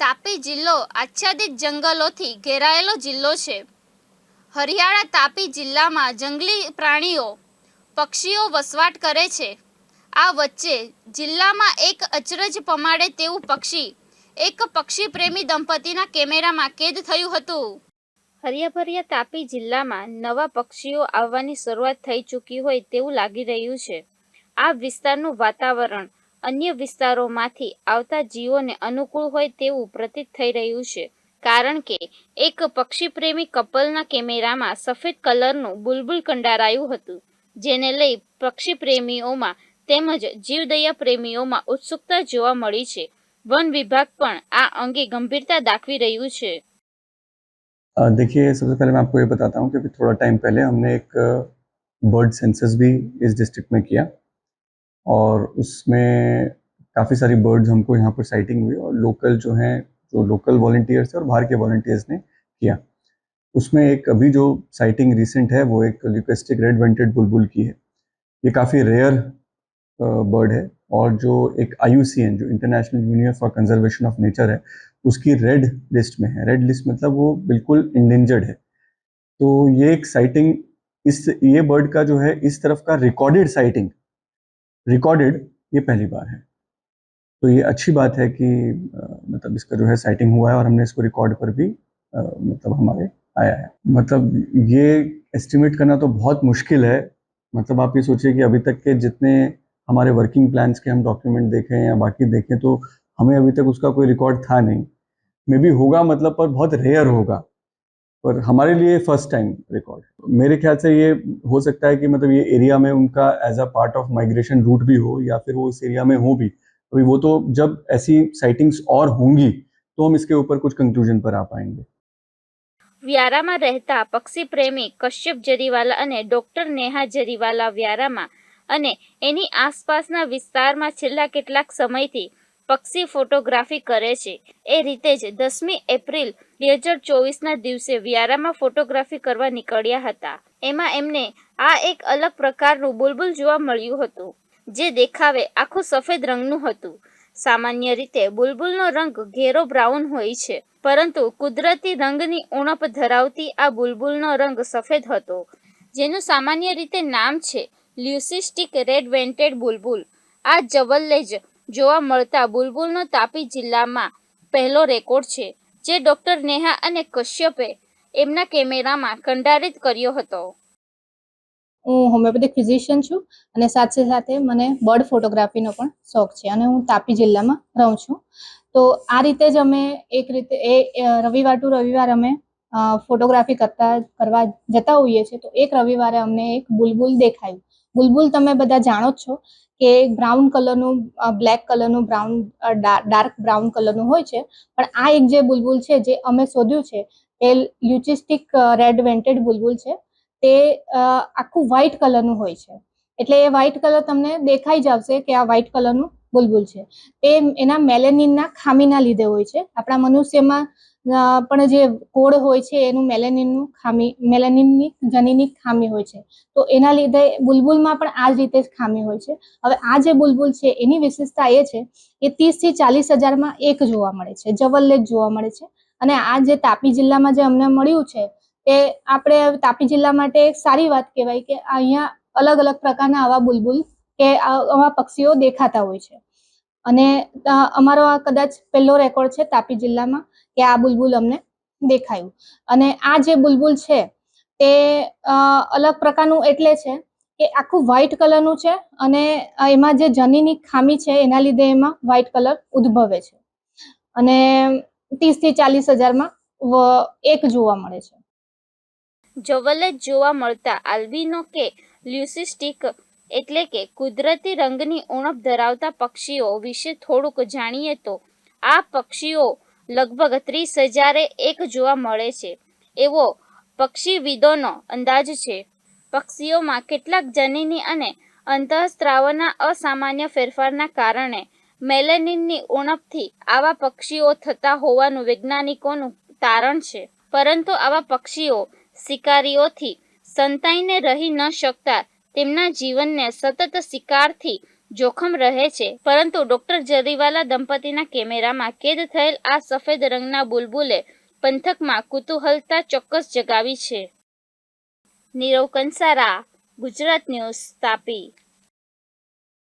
તાપી જિલ્લો આચ્છાદિત જંગલોથી ઘેરાયેલો જિલ્લો છે. હરિયાળા તાપી જિલ્લામાં જંગલી પ્રાણીઓ, પક્ષીઓ વસવાટ કરે છે. આ વચ્ચે જિલ્લામાં એક અચરજ પમાડે તેવું પક્ષી, એક પક્ષી પ્રેમી દંપતીના કેમેરામાં કેદ થયું હતું. હરિયાભર્યા તાપી જિલ્લામાં નવા પક્ષીઓ આવવાની શરૂઆત થઈ ચૂકી હોય તેવું લાગી રહ્યું છે. આ વિસ્તારનું વાતાવરણ અન્ય વિસ્તારોમાંથી આવતા જીવોને અનુકૂળ હોય તેવું પ્રતીત થઈ રહ્યું છે કારણ કે એક પક્ષી પ્રેમી કપલના કેમેરામાં સફેદ કલરનું બુલબુલ કંડારાયું હતું જેને લઈ પક્ષી પ્રેમીઓમાં તેમજ જીવદયા પ્રેમીઓમાં ઉત્સુકતા જોવા મળી છે વન વિભાગ પણ આ અંગે ગંભીરતા દાખવી રહ્યું છે अ, देखिए सबसे पहले मैं आपको ये बताता हूँ कि अभी थोड़ा टाइम पहले हमने एक बर्ड सेंसस भी इस डिस्ट्रिक्ट में किया और उसमें काफ़ी सारी बर्ड्स हमको यहाँ पर साइटिंग हुई और लोकल जो हैं, जो लोकल वॉल्टियर्स थे और बाहर के वॉल्टियर्स ने किया। उसमें एक अभी जो साइटिंग रिसेंट है, वो एक ल्यूकेस्टिक रेड वेंटेड बुलबुल की है। ये काफ़ी रेयर बर्ड है और जो एक आईयूसीएन जो international union for conservation of nature है, उसकी रेड लिस्ट में है। रेड लिस्ट मतलब वो बिल्कुल इंडेंजर्ड है। तो ये एक साइटिंग इस, ये बर्ड का जो है, इस तरफ़ का रिकॉर्डेड साइटिंग रिकॉर्डेड ये पहली बार है। तो ये अच्छी बात है कि अ, मतलब इसका जो है साइटिंग हुआ है और हमने इसको रिकॉर्ड पर भी अ, मतलब हमारे आया है। मतलब ये एस्टिमेट करना तो बहुत मुश्किल है। मतलब आप ये सोचिए कि अभी तक के जितने हमारे वर्किंग प्लान्स के हम डॉक्यूमेंट देखें या बाकी देखें तो हमें अभी तक उसका कोई रिकॉर्ड था नहीं। मे बी होगा मतलब पर बहुत रेयर होगा। पर हमारे लिए फर्स्ट टाइम रिकॉर्ड मेरे ख्याल से ये हो सकता है कि मतलब ये एरिया में उनका as a part of migration route भी हो या फिर वो इस एरिया में हो भी अभी वो तो जब ऐसी साइटिंग्स और होंगी तो हम इसके ऊपर कुछ कंक्लूजन पर आ पाएंगे વ્યારામાં રહેતા પક્ષી પ્રેમી કશ્યપ જરીવાલા અને ડોક્ટર નેહા જરીવાલા વ્યારામાં અને એની આસપાસના વિસ્તારમાં છેલ્લા કેટલાક સમયથી પક્ષી ફોટોગ્રાફી કરે છે. એ રીતે જ દસમી એપ્રિલ બે હજાર ચોવીસના દિવસે વ્યારામાં ફોટોગ્રાફી કરવા નીકળ્યા હતા. એમાં એમને આ એક અલગ પ્રકારનું બુલબુલ જોવા મળ્યું હતું, જે દેખાવે આખું સફેદ રંગનું હતું. સામાન્ય રીતે બુલબુલનો રંગ ઘેરો બ્રાઉન હોય છે, પરંતુ કુદરતી રંગની ઉણપ ધરાવતી આ બુલબુલનો રંગ સફેદ હતો, જેનું સામાન્ય રીતે નામ છે લ્યુસિસ્ટિક રેડ વેન્ટેડ બુલબુલ. આ જવલ્લે જ જોવા મળતા બુલબુલનો તાપી જિલ્લામાં પહેલો રેકોર્ડ છે, જે ડોક્ટર નેહા અને કશ્યપે એમના કેમેરામાં કંડારિત કર્યો હતો. હું હોમિયોપેથિક ફિઝિશિયન છું અને સાથે સાથે મને બર્ડ ફોટોગ્રાફીનો પણ શોખ છે અને હું તાપી જિલ્લામાં રહું છું. તો આ રીતે જ અમે એક રીતે એ રવિવાર ટુ રવિવાર અમે ફોટોગ્રાફી કરતા, કરવા જતા હોઈએ છીએ. તો એક રવિવારે અમને એક બુલબુલ દેખાયું. બુલબુલ તમે બધા જાણો જ છો કે બ્રાઉન કલરનું બ્લેક કલરનું બ્રાઉન ડાર્ક બ્રાઉન કલરનું હોય છે. પણ આ એક જે બુલબુલ છે, જે અમે શોધ્યું છે, એ લ્યુચિસ્ટિક રેડ વેન્ટેડ બુલબુલ છે, તે આખું વ્હાઇટ કલરનું હોય છે. એટલે એ વ્હાઇટ કલર તમને દેખાઈ જ આવશે કે આ વ્હાઇટ કલરનું બુલબુલ છે. તે એના મેલેનિનના ખામીના લીધે હોય છે. આપણા મનુષ્યમાં પણ જે કોડ હોય છે, એનું મેલેનિનનું ખામી, મેલેનિનની જનીની ખામી હોય છે. તો એના લીધે બુલબુલમાં પણ આ જ રીતે જ ખામી હોય છે. હવે આ જે બુલબુલ છે, એની વિશેષતા એ છે કે ત્રીસથી ચાલીસ હજારમાં એક જોવા મળે છે જવલ્લે જોવા મળે છે. અને આ જે તાપી જિલ્લામાં જે અમને મળ્યું છે, તે આપણે તાપી જિલ્લા માટે એક સારી વાત કહેવાય કે અહીંયા અલગ અલગ પ્રકારના આવા બુલબુલ કે આવા પક્ષીઓ દેખાતા હોય છે. અને અમારો આ કદાચ પહેલો રેકોર્ડ છે તાપી જિલ્લામાં કે આ બુલબુલ અમને દેખાયું. અને આ જે બુલબુલ છે, તે અલગ પ્રકારનું એટલે છે કે આખું વ્હાઇટ કલરનું છે અને એમાં જે જનીની ખામી છે, એના લીધે એમાં વ્હાઇટ કલર ઉદ્ભવે છે. અને ત્રીસથી ચાલીસ હજારમાં એક જોવા મળે છે. જવલ્લે જોવા મળતા આલ્બિનો કે લ્યુસિસ્ટિક એટલે કે કુદરતી રંગની ઉણપ ધરાવતા પક્ષીઓ વિશે થોડુંક જાણીએ તો, આ પક્ષીઓ લગભગ ત્રીસ હજારે એક જોવા મળે છે. એવો પક્ષીવિદોનો અંદાજ છે. પક્ષીઓમાં કેટલાક જનીની અને અંતઃસ્ત્રાવના અસામાન્ય ફેરફારના કારણે મેલેનિનની ઉણપથી આવા પક્ષીઓ થતા હોવાનું વૈજ્ઞાનિકોનું તારણ છે. પરંતુ આવા પક્ષીઓ શિકારીઓથી સંતાઈને રહી ન શકતા તેમના જીવનને સતત શિકારથી જોખમ રહે છે. પરંતુ ડોક્ટર જરીવાલા દંપતીના કેમેરામાં કેદ થયેલ આ સફેદ રંગના બુલબુલે પંથકમાં કુતૂહલતા ચોક્કસ જગાવી છે. નીરવ કંસારા, ગુજરાત ન્યૂઝ તાપી.